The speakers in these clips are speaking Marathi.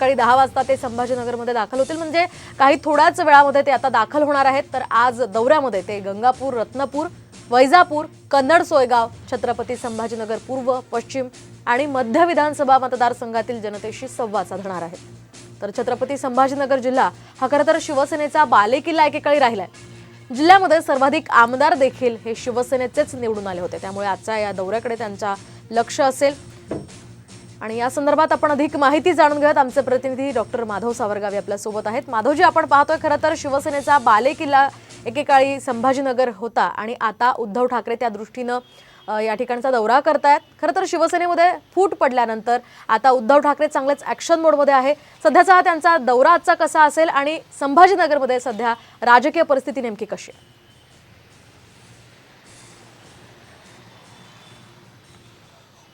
सकाळी दहा वाजता ते संभाजीनगरमध्ये दाखल होतील. म्हणजे काही थोड्याच वेळामध्ये ते आता दाखल होणार आहेत. तर आज दौऱ्यामध्ये ते गंगापूर रत्नपूर वैजापूर कन्नड सोयगाव छत्रपती संभाजीनगर पूर्व पश्चिम आणि मध्य विधानसभा मतदारसंघातील जनतेशी संवाद साधणार आहेत. तर छत्रपती संभाजीनगर जिल्हा हा खरं तर शिवसेनेचा बालेकिल्ला एकेकाळी राहिलाय. जिल्ह्यामध्ये सर्वाधिक आमदार देखील हे शिवसेनेचेच निवडून आले होते. त्यामुळे आजच्या या दौऱ्याकडे त्यांचा लक्ष असेल. आणि या संदर्भात आपण अधिक माहिती जाणून घेऊयात. आमचे प्रतिनिधी डॉक्टर माधव सावरगावी आपल्यासोबत आहेत. माधवजी आपण पाहतोय खरं तर शिवसेनेचा बालेकिल्ला एकेकाळी संभाजीनगर होता आणि आता उद्धव ठाकरे त्या दृष्टीनं या ठिकाणचा दौरा करतायत. खरं तर शिवसेनेमध्ये फूट पडल्यानंतर आता उद्धव ठाकरे चांगलेच ॲक्शन मोडमध्ये आहे. सध्याचा हा त्यांचा दौरा आजचा कसा असेल आणि संभाजीनगरमध्ये सध्या राजकीय परिस्थिती नेमकी कशी आहे?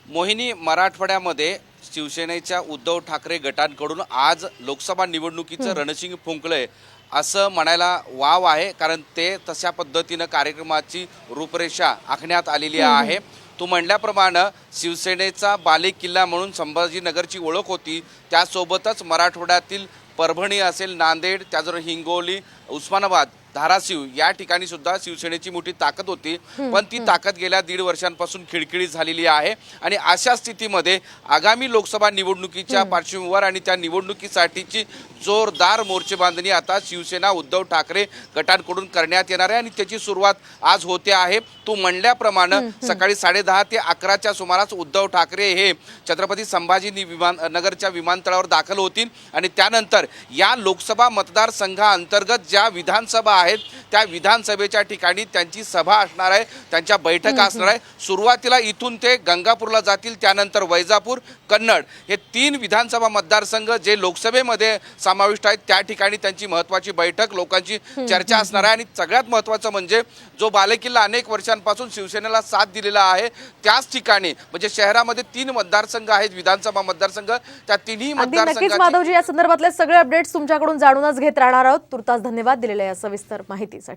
मोहिनी मराठवाड्यामध्ये शिवसेनेच्या उद्धव ठाकरे गटांकडून आज लोकसभा निवडणुकीचं रणशिंग फुंकलंय असं म्हणायला वाव आहे कारण ते तशा पद्धतीनं कार्यक्रमाची रूपरेषा आखण्यात आलेली आहे. तू म्हणल्याप्रमाणे शिवसेनेचा बालेकिल्ला म्हणून संभाजीनगरची ओळख होती त्यासोबतच मराठवाड्यातील परभणी असेल नांदेड त्याचबरोबर हिंगोली उस्मानाबाद धाराशिव या ठिकाणी सुद्धा शिवसेनेची मोठी ताकद होती. पण ती ताकद गेल्या दीड वर्षांपासून खिळखिळी झालेली आहे. आणि अशा स्थितीमध्ये आगामी लोकसभा निवडणुकीच्या पार्श्वभूमीवर आणि त्या निवडणुकीसाठीची जोरदार मोर्चे बांधणी आता शिवसेना उद्धव ठाकरे गटांकडून करण्यात येणार आहे. आणि त्याची सुरुवात आज होते आहे. तू म्हणल्याप्रमाणे सकाळी साडेदहा ते अकराच्या सुमारास उद्धव ठाकरे हे छत्रपती संभाजी विमान नगरच्या विमानतळावर दाखल होतील. आणि त्यानंतर या लोकसभा मतदारसंघाअंतर्गत ज्या विधानसभा आहेत त्या विधानसभेच्या ठिकाणी त्यांची सभा असणार आहे त्यांच्या बैठका असणार आहे. सुरुवातीला इथून ते गंगापूरला जातील त्यानंतर वैजापूर कन्नड हे तीन विधानसभा मतदारसंघ जे लोकसभेमध्ये समाविष्ट आहेत त्या ठिकाणी त्यांची महत्वाची बैठक लोकांची चर्चा असणार आहे. आणि सगळ्यात महत्वाचं म्हणजे जो बालेकिल्ला अनेक वर्षांपासून शिवसेनेला साथ दिलेला आहे त्याच ठिकाणी म्हणजे शहरामध्ये तीन मतदारसंघ आहेत विधानसभा मतदारसंघ त्या तिन्ही मतदारसंघाची माधवजी या संदर्भातले सगळे अपडेट्स तुमच्याकडून जाणूनच घेत राहणार आहोत. तुर्तास धन्यवाद दिलेल्या या सविस्तर नमस्कार माहितीसाठी.